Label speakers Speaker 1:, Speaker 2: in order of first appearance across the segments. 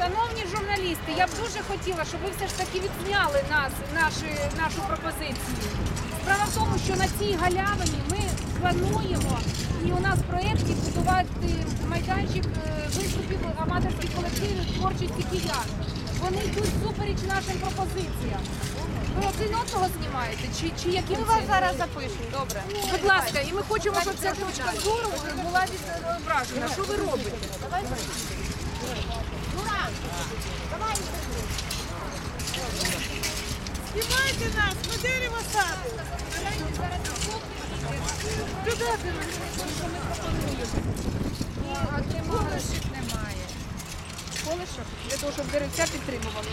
Speaker 1: Шановні журналісти, я б дуже хотіла, щоб ви все ж таки відзняли нас, наші, нашу пропозицію. Справа в тому, що на цій галявині ми плануємо і у нас в проєкті будувати майданчик е, виступів аматорських колективів творчості киян. Вони йдуть супереч нашим пропозиціям. Ви один одного знімаєте? Чи, чи яким
Speaker 2: Ми вас зараз запишемо, добре.
Speaker 1: Будь ласка, і ми хочемо, щоб ця точка зору була відображена. Що ви робите?
Speaker 2: Знімайте нас, ми дерево садимо.
Speaker 1: Туди дивимося, що. А де колишок немає. Колишок? Для того, щоб деревця підтримували.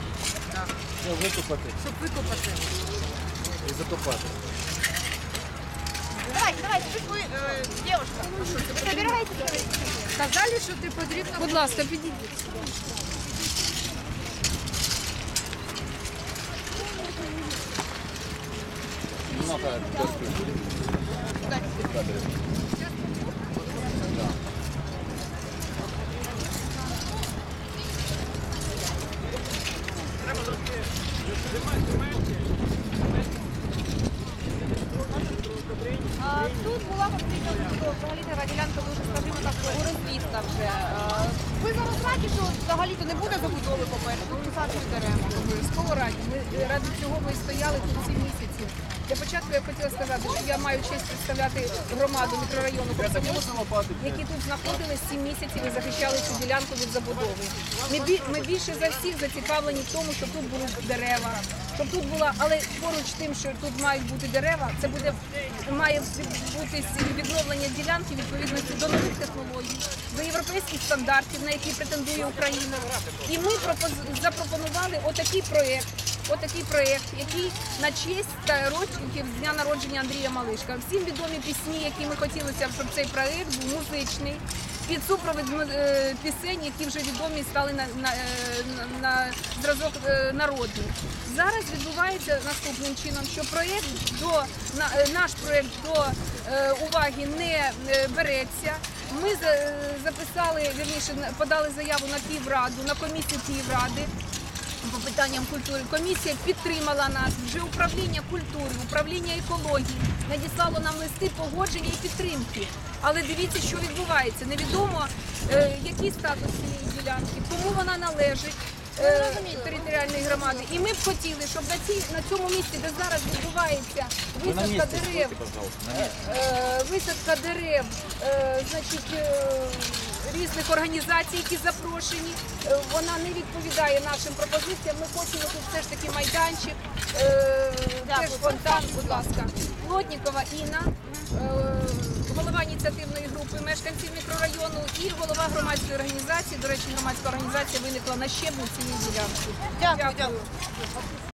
Speaker 3: Це викопати
Speaker 1: Щоб викопати.
Speaker 3: і закопати.
Speaker 2: Давайте, давайте, ви, е, дівчинка. Собирайте.
Speaker 1: Сказали, що ти потрібно. Будь ласка, підійдіть.
Speaker 3: Ну, так, доску.
Speaker 2: А, Тут була потрібна взагалі така ділянка дуже, скажімо так, урозвіста вже. Ви зараз знаєте, що взагалі-то не буде забудови, по-перше, тут посадки дерева.
Speaker 1: Обов'язково раді. Ми е, ради цього ми стояли тут ці місяці. Для початку я хотіла сказати, що я маю честь представляти громаду мікрорайону які тут знаходились 7 місяців і захищали цю ділянку від забудови. Ми, бі- ми більше за всіх зацікавлені в тому, щоб тут були дерева, щоб тут була, але поруч тим, що тут мають бути дерева, це буде має бути відновлення ділянки відповідності до нових технологій, до європейських стандартів, на які претендує Україна. І ми запропонували отакий проєкт. Отакий проєкт, який на честь та років з дня народження Андрія Малишка. Всім відомі пісні, які ми хотілося, б, щоб цей проєкт був музичний, під супровід е, пісень, які вже відомі стали на, на, е, на, на зразок е, народних. Зараз відбувається наступним чином, що проєкт до на, наш проєкт до уваги не береться. Ми за- записали, вірніше, подали заяву на Київраду, на комісію Київради по питанням культури. Комісія підтримала нас. Вже управління культури, управління екології надіслало нам листи погодження і підтримки. Але дивіться, що відбувається. Невідомо, е, який статус цієї ділянки, кому вона належить. е, Територіальної громади, і ми б хотіли, щоб на цій на цьому місці, де зараз відбувається висадка
Speaker 3: місці
Speaker 1: дерев, е, висадка дерев, е, значить, е, різних організацій, які запрошені. Е, Вона не відповідає нашим пропозиціям. Ми хочемо тут все ж таки майданчик, е, теж фонтан, будь ласка. Плотнікова Інна, е, голова ініціативної групи мешканців мікрорайону і голова громадської організації. До речі, громадська організація виникла на щебу цієї ділянки.
Speaker 2: Дякую, дякую.